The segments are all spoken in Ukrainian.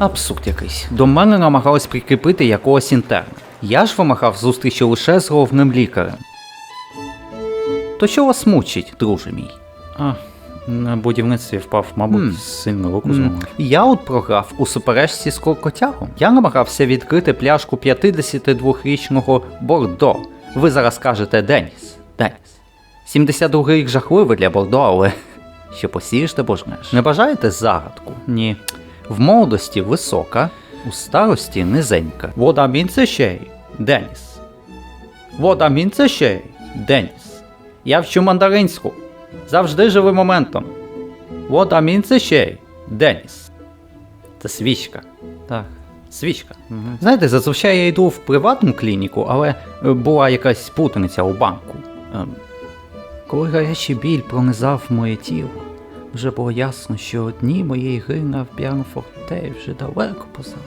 Абсурд якийсь. До мене намагались прикріпити якогось інтерна. Я ж вимагав зустрічі лише з головним лікарем. То що вас мучить, друже мій? А, на будівництві впав, мабуть, М. сильно руку зламав. Я от програв у суперечці з крокотягом. Я намагався відкрити пляшку 52-річного Бордо. Ви зараз кажете Деніс. Деніс. 72 рік жахливий для Бордо, але що посієш, те пожнеш. Не бажаєте загадку? Ні. В молодості висока, у старості низенька. To say, Деніс. Mean to Деніс. Я вчу мандаринську. Завжди живи моментом. To say, Деніс. Це свічка. Так. Свічка. Знаєте, зазвичай я йду в приватну клініку, але е, була якась путаниця у банку. Ем, коли гарячий біль пронизав моє тіло, вже було ясно, що дні моєї гри на піанофорте вже далеко позаду.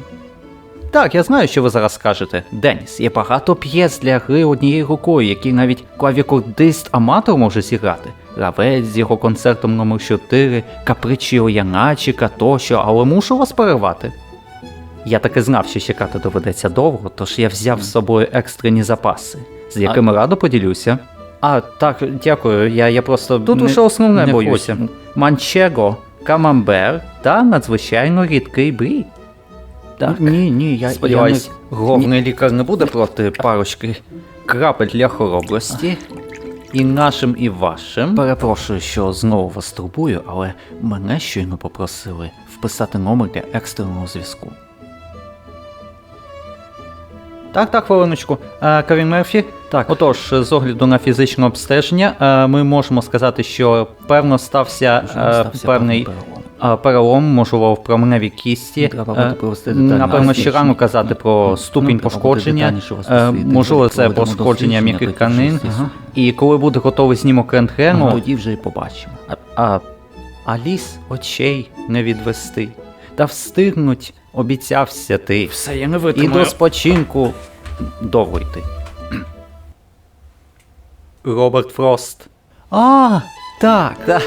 Так, я знаю, що ви зараз скажете. Деніс, є багато п'єс для гри однією рукою, які навіть клавікордист аматор може зіграти. Гравець з його концертом номер 4 Капричіо Яначіка тощо, але мушу вас перервати. Я таки знав, що чекати доведеться довго, тож я взяв з собою екстрені запаси, з якими радо поділюся. А, так, дякую, я, я просто. Тут не- усе основне не боюся. Манчего, камамбер та надзвичайно рідкий брі. Так. Ні, ні, я, Сподіваюсь, я головний лікар не буде проти парочки крапель для хоробрості. І нашим, і вашим. Перепрошую, що знову вас турбую, але мене щойно попросили вписати номер для екстреного зв'язку. Так, так, хвилиночку. Е, Кевін Мерфі. Так. Отож, з огляду на фізичне обстеження, е, ми можемо сказати, що певно стався, е, стався певний перелом. можливо, в променевій кісті. Е, Напевно, ще рано казати про ступінь пошкодження. Е. Можливо, це пошкодження м'яких таке тканин. І коли буде готовий знімок рентгену, Ну, тоді вже і побачимо. а ліс очей не відвести. Та встигнуть, обіцявся ти. Все, я не І витримаю. до спочинку довго йти. Роберт Фрост. А, так.